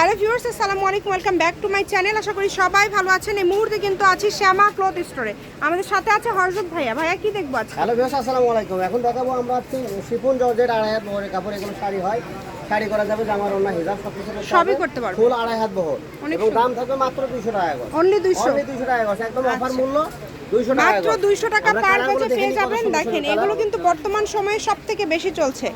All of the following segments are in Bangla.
হ্যালো ভিউয়ার্স আসসালামু আলাইকুম welcome back to my channel. আশা করি সবাই ভালো আছেন। এই মুহূর্তে কিন্তু আছি শ্যামা ক্লথ স্টোরে। আমাদের সাথে আছে হরজত ভাইয়া। ভাইয়া কি দেখব আজকে? হ্যালো বেশ আসসালামু আলাইকুম। এখন দেখাবো আমরা শিফন জর্জের আড়াই হাত বহরের কাপড়। এগুলো শাড়ি হয়। শাড়ি করা যাবে জামার অন্য হিজাব সব কিছু সবই করতে পারব। ফুল আড়াই হাত বহর। এবং দাম থাকবে মাত্র দুইশো টাকা গজ অনলি দুইশো। অনলি দুইশো টাকা গজ একদম অফার মূল্য মাত্র দুইশো টাকা পার গজে পেয়ে যাবেন। দেখেন এগুলো কিন্তু বর্তমান সময়ে সব থেকে বেশি চলছে।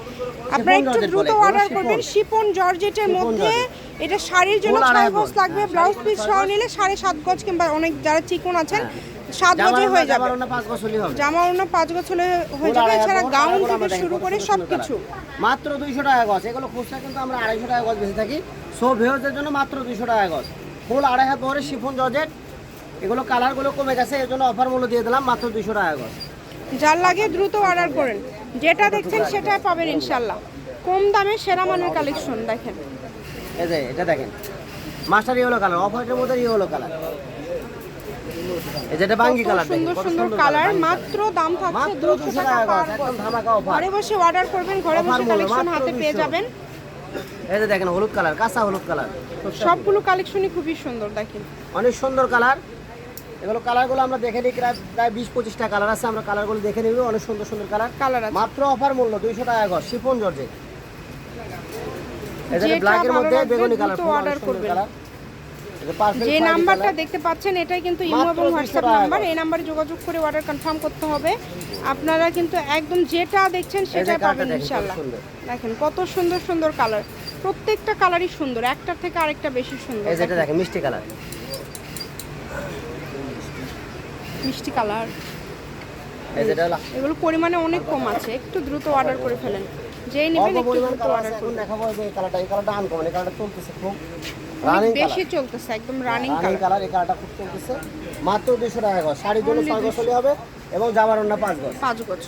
আপনারা একটু দ্রুত অর্ডার করবেন শিপন জর্জেটের মধ্যে জর্জেট। এটা শাড়ির জন্য ছয় গজ। লাগবে হ্যাঁ, ব্লাউজ পিস সহ নিলে সাড়ে সাত গজ কিংবা অনেক যারা চিকন আছেন সাত গজে হয়ে যাবে। জামা অন্য পাঁচ গজ হলে হয়ে যাবে। এছাড়া গাউন থেকে শুরু করে সব কিছু মাত্র দুইশো টাকা গজ। এগুলো খুচরা কিন্তু আমরা আড়াইশো টাকা গজ বেঁচে থাকি। সো ভেহজের জন্য মাত্র দুইশো টাকা গজ। ফুল আড়াই হাত বহরের শিফন জর্জেট। এগুলো কালারগুলো কমে গেছে এর জন্য অফার মূল্য দিয়ে দিলাম মাত্র দুইশো টাকা গজ। যার লাগে দ্রুত অর্ডার করেন। যেটা দেখছেন সেটা পাবেন ইনশাল্লাহ কম দামে সেরা মানের কালেকশন দেখেন। এই যে এটা দেখেন। মাস্টার ইয়েলো কালার অফ হোয়াইটের মধ্যে ইয়েলো কালার এই যেটা বাঙ্গি কালার সুন্দর সুন্দর কালার মাত্র দাম থাকছে মাত্র দুশো 200 টাকা পার একদম ধামাকা অফার ঘরে বসে অর্ডার করবেন ঘরে বসে কালেকশন হাতে পেয়ে যাবেন। এই যে দেখেন হলুদ কালার কাঁচা হলুদ কালার সবগুলো কালেকশনই খুবই সুন্দর দেখেন। অনেক সুন্দর কালার এগুলো কালারগুলো আমরা দেখে নিই প্রায় বিশ পঁচিশটা কালার আছে আমরা কালারগুলো দেখে নিব অনেক সুন্দর সুন্দর কালার কালার আছে। মাত্র অফার মূল্য দুইশো টাকা গজ শিফন জর্জে এই যে নাম্বারটা দেখতে পাচ্ছেন এটাই কিন্তু ইমো এবং হোয়াটসঅ্যাপ নাম্বার। এই নাম্বারে যোগাযোগ করে অর্ডার কনফার্ম করতে হবে। আপনারা কিন্তু একদম যেটা দেখছেন সেটা পাবেন ইনশাল্লাহ। দেখেন কত সুন্দর সুন্দর কালার প্রত্যেকটা কালারই সুন্দর একটার থেকে আরেকটা বেশি সুন্দর। এই যেটা দেখেন মিষ্টি কালার মিষ্টি কালার এগুলো পরিমাণে অনেক কম আছে একটু দ্রুত অর্ডার করে ফেলেন। যেই নেবেন একটু দ্রুত অর্ডার করুন। দেখাবো যে এই কালারটা এই কালারটা আনকমন এই কালারটা চলতেছে খুব রানিং বেশি চলতেছে একদম রানিং রানিং কালার কালার এই কালারটা খুব চলতেছে। মাত্র দুশো টাকা গজ শাড়ির জন্য Only গজ হলে হবে এবং জামার গজ। গজ।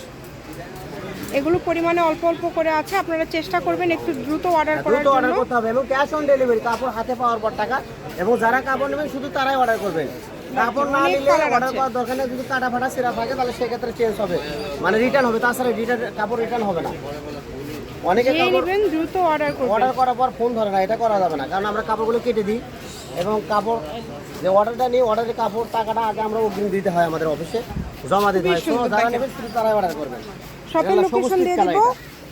এগুলো পরিমাণে অল্প অল্প করে আছে আপনারা চেষ্টা করবেন একটু দ্রুত অর্ডার করার দ্রুত অর্ডার করতে হবে এবং ক্যাশ অন ডেলিভারি কাপড় হাতে পাওয়ার পর টাকা এবং যারা কাপড় নেবেন শুধু তারাই অর্ডার করবেন। কাপড় না নিলে অর্ডার করার দরকার নেই যদি কাটা ফাটা সিরা থাকে তাহলে সেক্ষেত্রে চেঞ্জ হবে। মানে রিটার্ন হবে তাছাড়া রিটার্ন কাপড় রিটার্ন হবে না। অনেকে নেবেন দ্রুত অর্ডার করার পর ফোন ধরে না এটা করা যাবে না। কারণ আমরা কাপড়গুলো কেটে দিই এবং কাপড় যে অর্ডারটা নিই অর্ডারের কাপড় টাকাটা আগে আমরা অগ্রিম দিতে হয় আমাদের অফিসে জমা দিতে হয়। যারা নেবেন তারাই অর্ডার করবেন। শপের লোকেশন দিয়ে দিব।